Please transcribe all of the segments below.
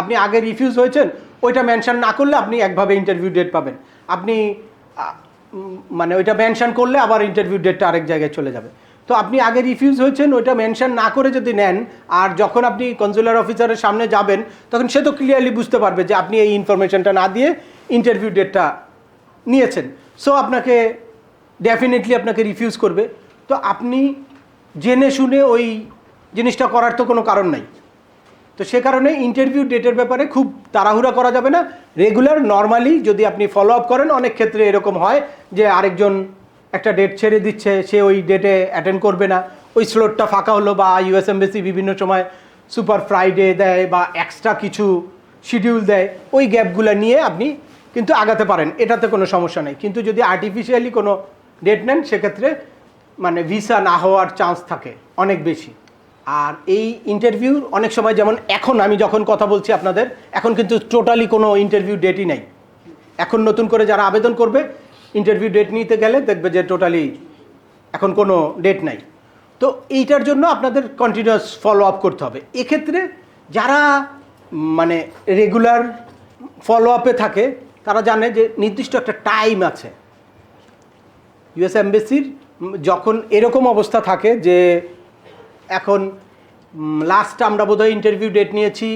আপনি আগে রিফিউজ হয়েছেন, ওইটা মেনশন না করলে আপনি একভাবে ইন্টারভিউ ডেট পাবেন। আপনি মানে ওইটা মেনশন করলে আবার ইন্টারভিউ ডেটটা আরেক জায়গায় চলে যাবে। তো আপনি আগে রিফিউজ হয়েছেন, ওইটা মেনশন না করে যদি নেন, আর যখন আপনি কনজুলার অফিসারের সামনে যাবেন, তখন সে তো ক্লিয়ারলি বুঝতে পারবে যে আপনি এই ইনফরমেশনটা না দিয়ে ইন্টারভিউ ডেটটা নিয়েছেন। সো আপনাকে ডেফিনেটলি আপনাকে রিফিউজ করবে। তো আপনি জেনে শুনে ওই জিনিসটা করার তো কোনো কারণ নাই। তো সে কারণে ইন্টারভিউ ডেটের ব্যাপারে খুব তাড়াহুড়া করা যাবে না। রেগুলার নর্মালি যদি আপনি ফলো আপ করেন, অনেক ক্ষেত্রে এরকম হয় যে আরেকজন একটা ডেট ছেড়ে দিচ্ছে, সে ওই ডেটে অ্যাটেন্ড করবে না। ওই স্লোটটা ফাঁকা হলো বা ইউএস এমবেসি বিভিন্ন সময় সুপার ফ্রাইডে দেয় বা এক্সট্রা কিছু শিডিউল দেয়, ওই গ্যাপগুলো নিয়ে আপনি কিন্তু আগাতে পারেন। এটাতে কোনো সমস্যা নেই। কিন্তু যদি আর্টিফিশিয়ালি কোনো ডেট নেন, সেক্ষেত্রে মানে ভিসা না হওয়ার চান্স থাকে অনেক বেশি। আর এই ইন্টারভিউ অনেক সময় যেমন এখন আমি যখন কথা বলছি আপনাদের, এখন কিন্তু টোটালি কোনো ইন্টারভিউ ডেটই নাই। এখন নতুন করে যারা আবেদন করবে ইন্টারভিউ ডেট নিতে গেলে দেখবে যে টোটালি এখন কোনো ডেট নাই। তো এইটার জন্য আপনাদের কন্টিনিউয়াস ফলো আপ করতে হবে। এক্ষেত্রে যারা মানে রেগুলার ফলো আপে থাকে, তারা জানে যে নির্দিষ্ট একটা টাইম আছে। ইউএস এমবেসির যখন এরকম অবস্থা থাকে যে এখন লাস্ট আমরা বোধহয় ইন্টারভিউ ডেট নিয়েছি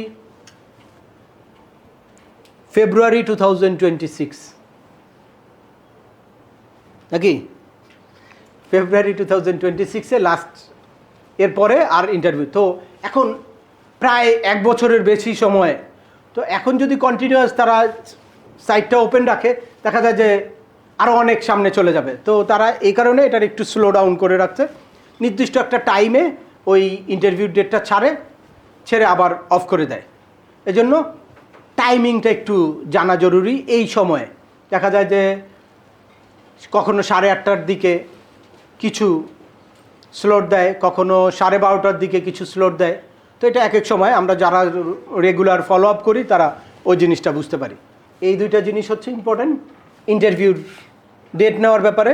February two thousand twenty six নাকি? ফেব্রুয়ারি টু থাউজেন্ড টোয়েন্টি সিক্সে লাস্ট এরপরে আর ইন্টারভিউ তো এখন প্রায় এক বছরের বেশি সময়। তো এখন যদি কন্টিনিউয়াস তারা সাইটটা ওপেন রাখে, দেখা যায় যে আরও অনেক সামনে চলে যাবে। তো তারা এই কারণে এটার একটু স্লো ডাউন করে রাখছে। নির্দিষ্ট একটা টাইমে ওই ইন্টারভিউ ডেটটা ছাড়ে, ছেড়ে আবার অফ করে দেয়। এজন্য টাইমিংটা একটু জানা জরুরি এই সময়ে। দেখা যায় যে কখনো সাড়ে আটটার দিকে কিছু স্লোট দেয়, কখনো সাড়ে বারোটার দিকে কিছু স্লোট দেয়। তো এটা এক এক সময় আমরা যারা রেগুলার ফলো আপ করি, তারা ওই জিনিসটা বুঝতে পারি। এই দুইটা জিনিস হচ্ছে ইম্পর্ট্যান্ট ইন্টারভিউর ডেট নেওয়ার ব্যাপারে